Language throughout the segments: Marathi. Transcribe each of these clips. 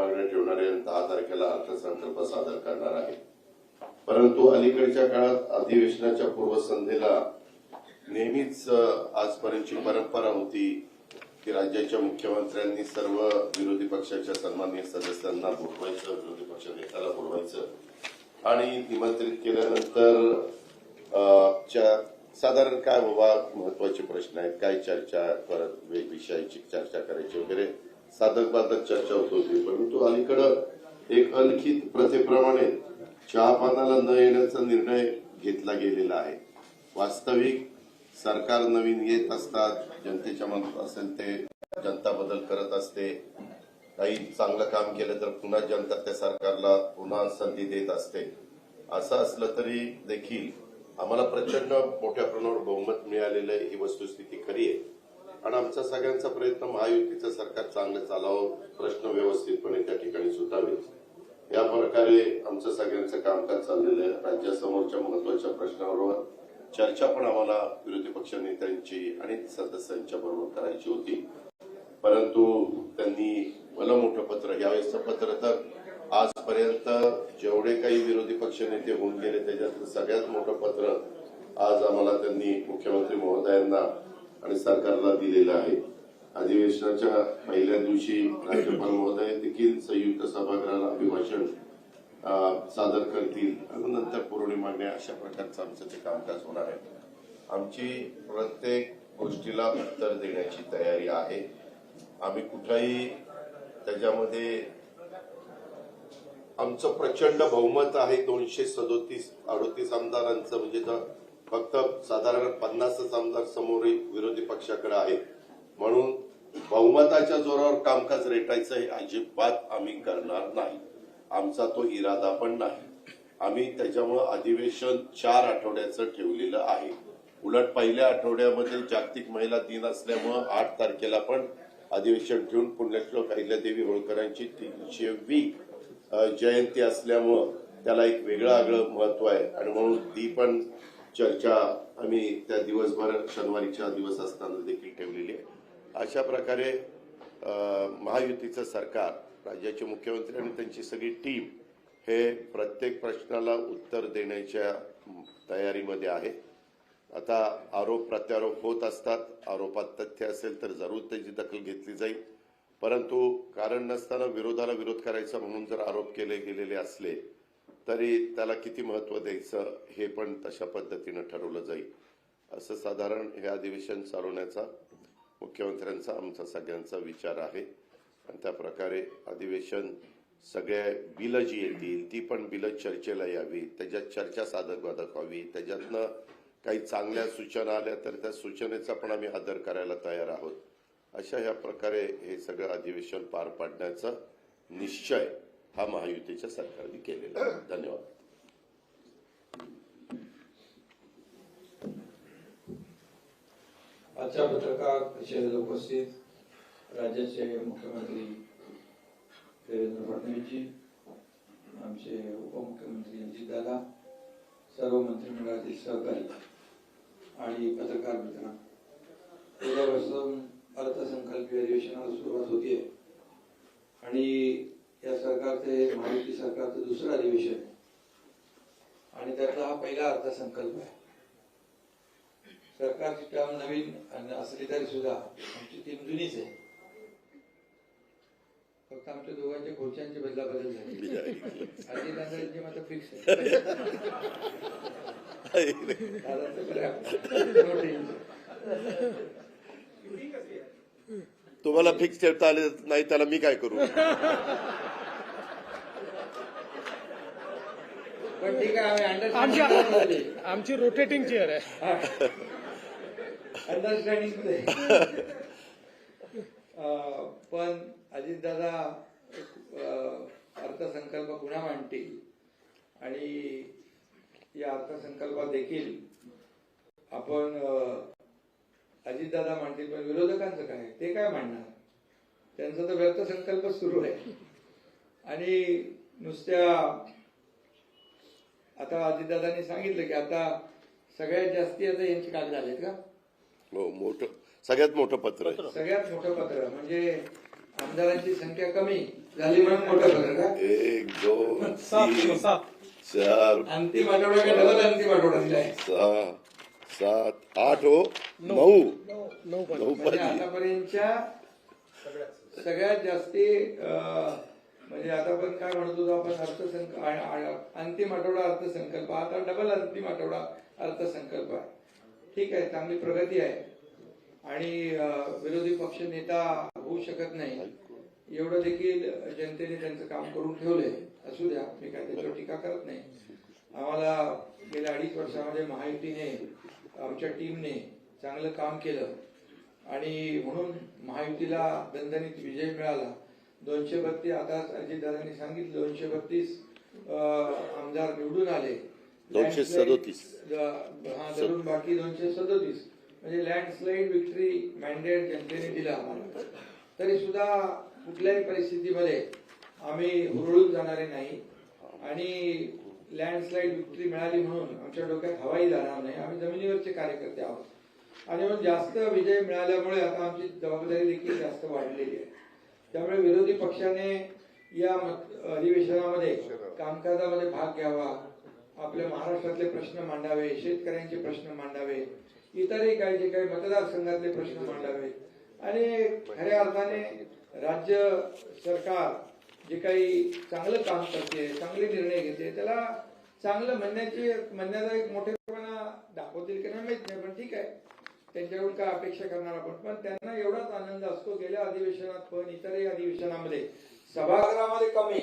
मागण्या ठेवणारे दहा तारखेला अर्थसंकल्प सादर करणार आहे. परंतु अलीकडच्या काळात अधिवेशनाच्या पूर्वसंध्येला नेहमीच आजपर्यंतची परंपरा होती की राज्याच्या मुख्यमंत्र्यांनी सर्व विरोधी पक्षाच्या सन्माननीय सदस्यांना बोलवायचं विरोधी पक्ष नेत्याला बोलवायचं आणि निमंत्रित केल्यानंतर साधारण काय बाबा महत्त्वाचे प्रश्न आहेत? काय चर्चा परत वे- विषयाची चर्चा करायची वगैरे? साधक बाधक चर्चा होत होती. परंतु अलीकडं एक अलिखित प्रथेप्रमाणे चहा पानाला न येण्याचा निर्णय घेतला गेलेला आहे. वास्तविक सरकार नवीन येत असतात जनतेच्या मनात असेल ते जनता बदल करत असते. काही चांगलं काम केलं तर पुन्हा जनता त्या सरकारला पुन्हा संधी देत असते. असं असलं तरी देखील आम्हाला प्रचंड मोठ्या प्रमाणावर बहुमत मिळालेलं आहे. ही वस्तुस्थिती खरी आहे. आणि आमचा सगळ्यांचा प्रयत्न महायुतीचं सरकार चांगलं चालावं प्रश्न व्यवस्थितपणे त्या ठिकाणी सुटावेत या प्रकारे आमचं सगळ्यांचं कामकाज चाललेलं आहे. राज्यासमोरच्या महत्त्वाच्या प्रश्नावर चर्चा पण आम्हाला विरोधी पक्ष नेत्यांची आणि सदस्यांच्या बरोबर करायची होती. परंतु त्यांनी भलं मोठं पत्र यावेळेसचं पत्र तर आजपर्यंत जेवढे काही विरोधी पक्ष नेते होऊन गेले त्याच्यातलं सगळ्यात मोठं पत्र आज आम्हाला त्यांनी मुख्यमंत्री महोदयांना आणि सरकारला दिलेलं आहे. अधिवेशनाच्या पहिल्या दिवशी राज्यपाल महोदय देखील संयुक्त सभागृहाला अभिभाषण सादर करतील आणि नंतर पुरवणी मागण्या अशा प्रकारचं आमचं ते कामकाज होणार आहे. आमची प्रत्येक गोष्टीला उत्तर देण्याची तयारी आहे. आम्ही कुठलाही त्याच्यामध्ये आमचं प्रचंड बहुमत आहे. दोनशे सदोतीस अडोतीस आमदारांचं म्हणजे फक्त साधारण पन्नासच आमदार समोर विरोधी पक्षाकडे आहेत म्हणून बहुमताच्या जोरावर कामकाज रेटायचं हे अजिबात आम्ही करणार नाही. आमचा तो इरादा पण नाही. आम्ही त्याच्यामुळं अधिवेशन चार आठवड्याचं ठेवलेलं आहे. उलट पहिल्या आठवड्यामध्ये जागतिक महिला दिन असल्यामुळं आठ तारखेला पण अधिवेशन ठेवून पुण्यश्लोक अहिल्यादेवी होळकरांची तीनशेवी जयंती असल्यामुळं त्याला एक वेगळं आगळं महत्त्व आहे. आणि म्हणून ती पण चर्चा आम्ही त्या दिवसभर शनिवारीच्या दिवस असताना देखील ठेवलेली आहे. अशा प्रकारे महायुतीचं सरकार राज्याचे मुख्यमंत्री आणि त्यांची सगळी टीम हे प्रत्येक प्रश्नाला उत्तर देण्याच्या तयारीमध्ये आहे. आता आरोप प्रत्यारोप होत असतात. आरोपात तथ्य असेल तर जरूर त्याची दखल घेतली जाईल. परंतु कारण नसताना विरोधाला विरोध करायचा म्हणून जर आरोप केले गेलेले असले तरी त्याला किती महत्त्व द्यायचं हे पण तशा पद्धतीनं ठरवलं जाईल. असं साधारण हे अधिवेशन चालवण्याचा मुख्यमंत्र्यांचा आमचा सगळ्यांचा विचार आहे. आणि त्या प्रकारे अधिवेशन सगळ्या बिलं जी येतील ती पण बिलं चर्चेला यावी त्याच्यात चर्चा साधक बाधक व्हावी त्याच्यातनं काही चांगल्या सूचना आल्या तर त्या सूचनेचा पण आम्ही आदर करायला तयार आहोत. अशा ह्या प्रकारे हे सगळं अधिवेशन पार पाडण्याचा निश्चय हा महायुतीच्या सरकारने केलेला. आहे धन्यवाद. आजच्या पत्रकार परिषदेला उपस्थित राज्याचे मुख्यमंत्री देवेंद्र फडणवीसजी आमचे उपमुख्यमंत्री अजितदादा सर्व मंत्रिमंडळातील सहकारी आणि पत्रकार मित्र उद्यापासून अर्थसंकल्पीय अधिवेशनाला सुरुवात होतीये. आणि या सरकारचे महायुती सरकारचं दुसरं अधिवेशन आहे. आणि त्यातला हा पहिला अर्थसंकल्प आहे. सरकारची टर्म नवीन आणि असली तरी सुद्धा आमची टीम जुनीच आहे. फक्त आमच्या दोघांच्या खुर्च्यांची बदला बदल झाली. मात्र फिक्स आहे. तुम्हाला फिक्स ठेवता आले नाही त्याला मी काय करू? पण ठीक आहे आम्ही आमची अंडरस्टँडिंग आमची रोटेटिंग चेअर आहे. अंडरस्टँडिंग पण अजितदादा अं, अर्थसंकल्प पुन्हा मांडतील. आणि या अर्थसंकल्पात देखील आपण अं, अजितदादा मांडतील पण विरोधकांचं काय? ते काय मांडणार? त्यांचा तर व्यर्थ संकल्प सुरू आहे. आणि नुसत्या आता अजितदादांनी सांगितलं की आता सगळ्यात जास्ती आता यांची कागद आलेत का? हो मोठं सगळ्यात मोठं पत्र आहे. सगळ्यात मोठं पत्र म्हणजे आमदारांची संख्या कमी झाली म्हणून मोठं झालं का? एक दोन सात तीन चार अंतिम आठवडा का डबल अंतिम आठवडा दिलाय? सहा सात आठ हो नऊ. नऊ. म्हणजे पाहिजे आतापर्यंतच्या सगळ्यात जास्ती अं, म्हणजे आता आपण काय म्हणतो होतो आपण अर्थसंक अंतिम आठवडा अर्थसंकल्प आता डबल अंतिम आठवडा अर्थसंकल्प आहे. ठीक आहे चांगली प्रगती आहे. आणि विरोधी पक्ष नेता होऊ शकत नाही. एवढं देखील जनतेने त्यांचं काम करून ठेवलंय. असू द्या मी काय त्याच्यावर टीका करत नाही. आम्हाला गेल्या अडीच वर्षामध्ये महायुतीने आमच्या टीमने चांगलं काम केलं. आणि म्हणून महायुतीला दणदणीत विजय मिळाला. दोनशे बत्तीस आता अजितदादांनी सांगितलं दोनशे बत्तीस आमदार निवडून आले. दोनशे सदोतीस. हा धरून बाकी दोनशे सदोतीस. म्हणजे लँडस्लाईड विक्ट्री मॅन्डेट जनतेने दिला आम्हाला. तरी सुद्धा कुठल्याही परिस्थितीमध्ये आम्ही हुरळून जाणारे नाही. आणि लँडस्लाईड विक्ट्री मिळाली म्हणून आमच्या डोक्यात हवाई जाणार नाही. आम्ही जमिनीवरचे कार्यकर्ते आहोत. आणि म्हणून जास्त विजय मिळाल्यामुळे आता आमची जबाबदारी देखील जास्त वाढलेली आहे. त्यामुळे विरोधी पक्षाने या अधिवेशनामध्ये कामकाजामध्ये भाग घ्यावा आपल्या महाराष्ट्रातले प्रश्न मांडावे शेतकऱ्यांचे प्रश्न मांडावे इतरही काही जे काही मतदारसंघातले प्रश्न मांडावे. आणि खऱ्या अर्थाने राज्य सरकार जे काही चांगलं काम करते चांगले निर्णय घेते त्याला चांगलं म्हणण्याची म्हणण्याचा एक मोठे दाखवतील की नाही माहीत नाही पण ठीक आहे त्यांच्याकडून काय अपेक्षा करणार आपण? पण त्यांना एवढाच आनंद असतो गेल्या अधिवेशनात पण इतरही अधिवेशनामध्ये. सभागृहामध्ये कमी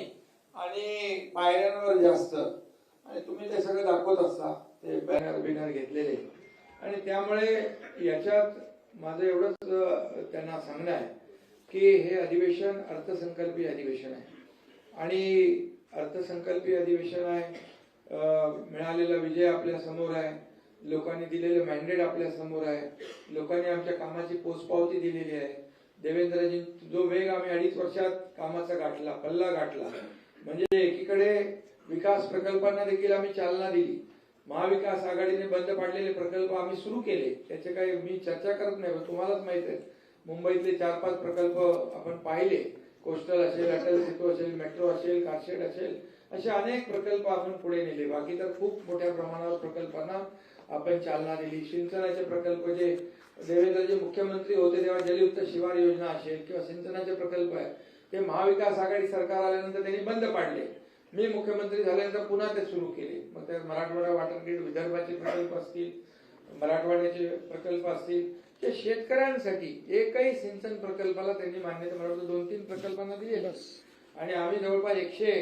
आणि पायऱ्यांवर जास्त. आणि तुम्ही ते सगळं दाखवत असता ते बॅनर बिनर घेतलेले. आणि त्यामुळे याच्यात माझं एवढंच त्यांना सांगणं आहे की हे अधिवेशन अर्थसंकल्पीय अधिवेशन आहे. आणि अर्थसंकल्पीय अधिवेशन आहे मिळालेला विजय आपल्यासमोर आहे. लोकांनी दिलेलं मॅन्डेट आपल्यासमोर आहे. लोकांनी आमच्या कामाची पोचपावती दिलेली आहे. देवेंद्रजी जो वेग आम्ही अडीच वर्षात कामाचा गाठला पल्ला गाठला. म्हणजे एकीकडे विकास प्रकल्पांना देखील आम्ही चालना दिली. महाविकास आघाडीने बंद पाडलेले प्रकल्प आम्ही सुरू केले. त्याचे काही मी चर्चा करत नाही पण तुम्हालाच माहीत आहे. मुंबईतले चार पाच प्रकल्प आपण पाहिले. कोस्टल असेल अटल सेतू असेल मेट्रो असेल कारशेड असेल असे अनेक प्रकल्प आपण पुढे नेले. बाकी तर खूप मोठ्या प्रमाणावर प्रकल्पांना आपण चालना दिली. सिंचनाचे प्रकल्प जे देवेंद्रजी मुख्यमंत्री होते तेव्हा जलयुक्त शिवार योजना असेल किंवा सिंचनाचे प्रकल्प आहे ते महाविकास आघाडी सरकार आल्यानंतर त्यांनी बंद पाडले. मी मुख्यमंत्री झाल्यानंतर पुन्हा ते सुरू केले. मग त्या मराठवाडा वॉटर ग्रीड विदर्भाचे प्रकल्प असतील मराठवाड्याचे प्रकल्प असतील ते शेतकऱ्यांसाठी एकही सिंचन प्रकल्पाला त्यांनी मान्यता मला वाटतं दोन तीन प्रकल्पांना दिली आणि आम्ही जवळपास एकशे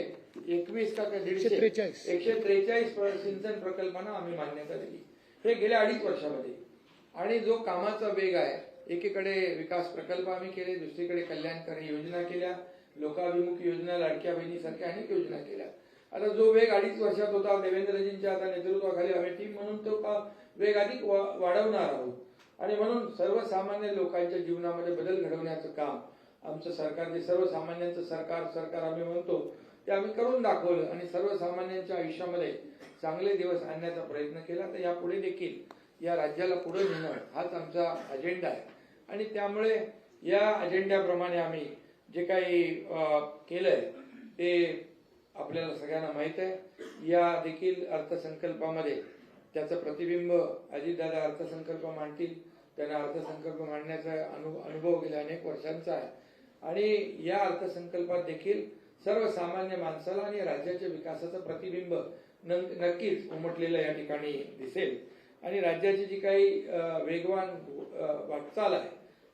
एकवीस का दीडशे 143. एकशे त्रेचाळीस सिंचन प्रकल्पांना आम्ही मान्यता दिली. हे गेल्या अडीच वर्षामध्ये. आणि जो कामाचा वेग आहे एकीकडे विकास प्रकल्प आम्ही केले दुसरीकडे कल्याणकारी योजना केल्या लोकाभिमुख योजना लाडक्या बहिणीसारख्या अनेक योजना केल्या. आता जो वेग अडीच वर्षात होता देवेंद्रजींच्या आता नेतृत्वाखाली आम्ही टीम म्हणून तो वेग अधिक वा- वाढवणार आहोत. आणि म्हणून सर्वसामान्य लोकांच्या जीवनामध्ये बदल घडवण्याचं काम आमचं सरकार जे सर्वसामान्यांचं सरकार सरकार आम्ही म्हणतो ते आम्ही करून दाखवलं आणि सर्वसामान्यांच्या आयुष्यामध्ये चांगले दिवस आणण्याचा प्रयत्न केला. तर यापुढे देखील या राज्याला पुढे नेणं हाच आमचा अजेंडा आहे. आणि त्यामुळे या अजेंड्याप्रमाणे आम्ही जे काही केलंय ते आपल्याला सगळ्यांना माहीत आहे. या देखील अर्थसंकल्पामध्ये त्याचं प्रतिबिंब अजितदादा अर्थसंकल्प मांडतील. त्यांना अर्थसंकल्प मांडण्याचा अनु अनुभव गेल्या अनेक वर्षांचा आहे. आणि या अर्थसंकल्पात देखील सर्वसामान्य माणसाला आणि राज्याच्या विकासाचं प्रतिबिंब न- नक्कीच उमटलेलं या ठिकाणी दिसेल. आणि राज्याची जी काही वेगवान वाटचाल आहे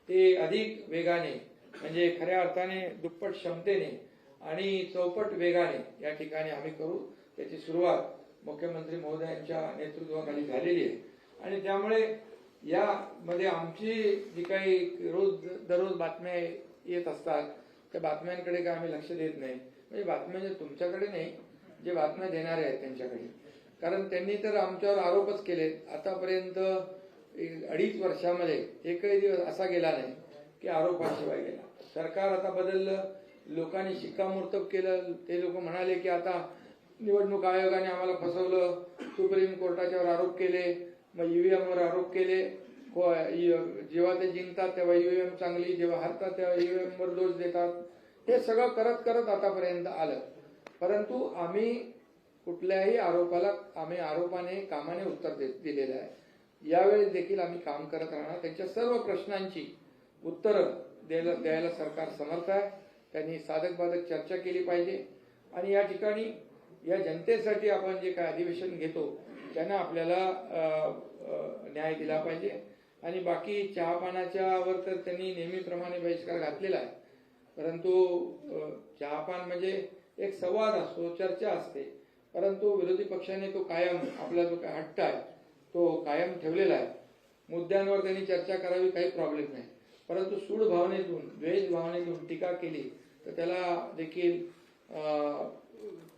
ते अधिक वेगाने म्हणजे खऱ्या अर्थाने दुप्पट क्षमतेने आणि चौपट वेगाने या ठिकाणी आम्ही करू. त्याची सुरुवात मुख्यमंत्री महोदयांच्या नेतृत्वाखाली झालेली आहे. आणि त्यामुळे यामध्ये आमची जी काही रोज दररोज बातम्या येत असतात त्या बातम्यांकडे काय आम्ही लक्ष देत नाही. म्हणजे बातम्या जे तुमच्याकडे नाही जे बातम्या देणारे आहेत त्यांच्याकडे. कारण त्यांनी तर आमच्यावर आरोपच केलेत. आतापर्यंत एक अडीच वर्षामध्ये एकही दिवस असा गेला नाही की आरोपाशिवाय गेला. सरकार आता बदललं लोकांनी शिक्कामोर्तब केलं. ते लोक म्हणाले की आता निवडणूक आयोगाने आम्हाला फसवलं. सुप्रीम कोर्टाच्यावर आरोप केले. मग ईव्हीएमवर आरोप केले. जेव्हा ते जिंकतात तेव्हा युएम चांगली जेव्हा हरतात तेव्हा युएम वर दोष देतात. हे सगळं करत करत आतापर्यंत आलं. परंतु आम्ही कुठल्याही आरोपाला आम्ही आरोपाने कामाने उत्तर दे- दिलेलं आहे. यावेळेस देखील आम्ही काम करत राहणार. त्यांच्या सर्व प्रश्नांची उत्तरं द्यायला द्यायला सरकार समर्थ आहे. त्यांनी साधक बाधक चर्चा केली पाहिजे. आणि या ठिकाणी या जनतेसाठी आपण जे काय अधिवेशन घेतो त्यांना आपल्याला न्याय दिला पाहिजे. आणि बाकी चहापानाच्या वर तर त्यांनी नेहमीप्रमाणे बहिष्कार घातलेला आहे. परंतु चहापान म्हणजे एक संवाद असतो चर्चा असते. परंतु विरोधी पक्षाने तो कायम आपला जो काय हट्ट आहे तो कायम ठेवलेला आहे. मुद्द्यांवर त्यांनी चर्चा करावी काही प्रॉब्लेम नाही. परंतु सूड भावनेतून द्वेष भावनेतून टीका केली तर त्याला देखील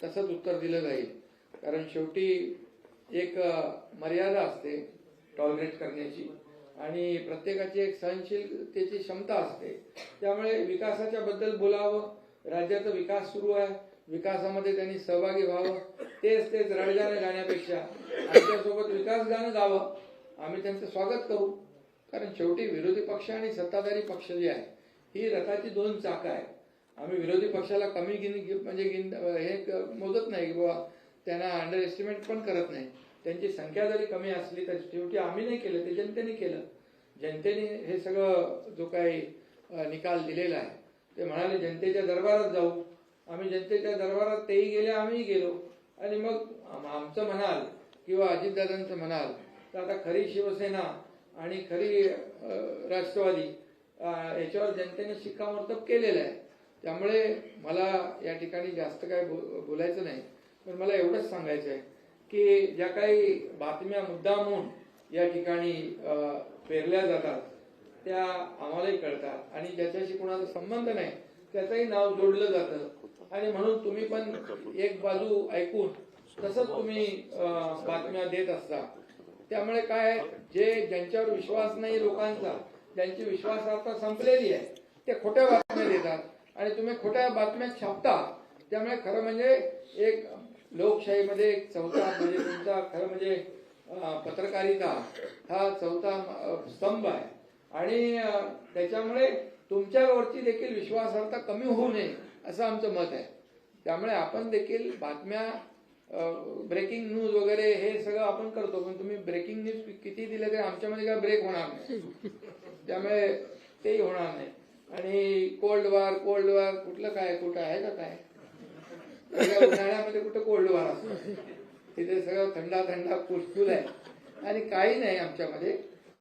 तसंच उत्तर दिलं जाईल. कारण शेवटी एक मर्यादा असते टॉलरेट करण्याची. आणि प्रत्येकाची एक सहनशीलतेची क्षमता असते. त्यामुळे विकासाच्या बद्दल बोलावं राज्याचा विकास सुरू आहे विकासामध्ये त्यांनी सहभागी व्हावं तेच तेच रडगाणं गाण्यापेक्षा. आमच्यासोबत विकास गाणं गावं आम्ही त्यांचं स्वागत करू. कारण शेवटी विरोधी पक्ष आणि सत्ताधारी पक्ष जे आहे ही रथाची दोन चाकं आहे आम्ही विरोधी पक्षाला कमी गिन म्हणजे गिन हे मोजत नाही की बाबा त्यांना अंडर एस्टिमेट पण करत नाही. त्यांची संख्या जरी कमी असली तर शेवटी आम्ही नाही केलं ते जनतेने केलं. जनतेने हे सगळं जो काही निकाल दिलेला आहे ते म्हणाले जनतेच्या दरबारात जाऊ. आम्ही जनतेच्या दरबारात तेही गेले आम्हीही गेलो. आणि मग आमचं म्हणाल किंवा अजितदादांचं म्हणाल तर आता खरी शिवसेना आणि खरी राष्ट्रवादी याच्यावर जनतेने शिक्कामोर्तब केलेलं आहे. त्यामुळे मला या ठिकाणी जास्त काय बो- बोलायचं नाही. पण मला एवढंच सांगायचं आहे. की ज्या काही बातम्या मुद्दामून या ठिकाणी पेरल्या जातात त्या आम्हालाही कळतात. आणि ज्याच्याशी कुणाचा संबंध नाही त्याचंही नाव जोडलं जातं. आणि म्हणून तुम्ही पण एक बाजू ऐकून तसंच तुम्ही बातम्या देत असता. त्यामुळे काय जे ज्यांच्यावर विश्वास नाही लोकांचा ज्यांची विश्वासार्हता संपलेली आहे ते खोट्या बातम्या देतात. आणि तुम्ही खोट्या बातम्या छापता त्यामुळे खरं म्हणजे एक लोकशाहीमध्ये चौथा म्हणजे तुमचा खरं म्हणजे पत्रकारिता हा चौथा स्तंभ आहे. आणि त्याच्यामुळे तुमच्यावरची देखील विश्वासार्हता कमी होऊ नये असं आमचं मत आहे. त्यामुळे आपण देखील बातम्या ब्रेकिंग न्यूज वगैरे हे सगळं आपण करतो पण तुम्ही ब्रेकिंग न्यूज किती दिले तरी आमच्यामध्ये काय ब्रेक होणार नाही. त्यामुळे तेही होणार नाही. आणि कोल्ड वॉर कोल्ड वॉर कुठलं काय कुठं आहे का काय? उन्हाळ्यामध्ये कुठं कोल्ड वार असतो. तिथे सगळं थंडा थंडा कुसकुल आहे. आणि काही नाही आमच्यामध्ये.